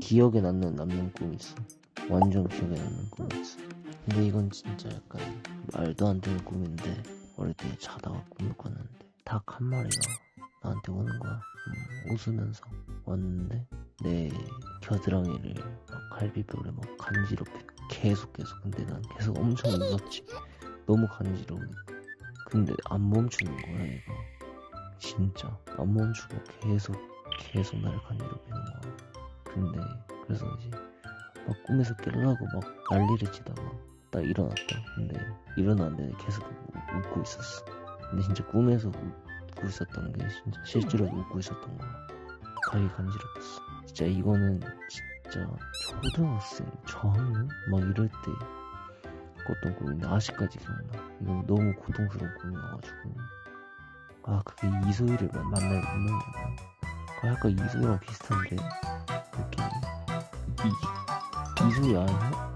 기억에 남는 남는 꿈이 있어. 완전 기억에 남는 꿈이 있어. 근데 이건 진짜 약간 말도 안 되는 꿈인데 어릴 때 자다가 꿈을 꿨는데 닭 한 마리가 나한테 오는 거야. 음, 웃으면서 왔는데 내 겨드랑이를 막 갈비뼈를 막 간지럽게 계속 계속 근데 난 계속 엄청 웃었지. 너무 간지러우니까. 근데 안 멈추는 거야 얘가. 진짜 안 멈추고 계속 계속 나를 간지럽히는 거야. 근데 그래서 이제 막 꿈에서 깨려고 막 난리를 치다가 딱 일어났다. 근데 일어났는데 계속 우- 웃고 있었어. 근데 진짜 꿈에서 웃고 있었던 게 진짜 실제로 웃고 있었던 거야. 가기 간지럽었어. 진짜 이거는 진짜 초등학생 저학년 막 이럴 때 꿨던 꿈인데 아직까지 기억나. 이건 너무 고통스러운 꿈이어가지고 아 그게 이소희를 만- 만날 운명이구나. 그 약간 이소희랑 비슷한데 이 이, 이소희 아니야?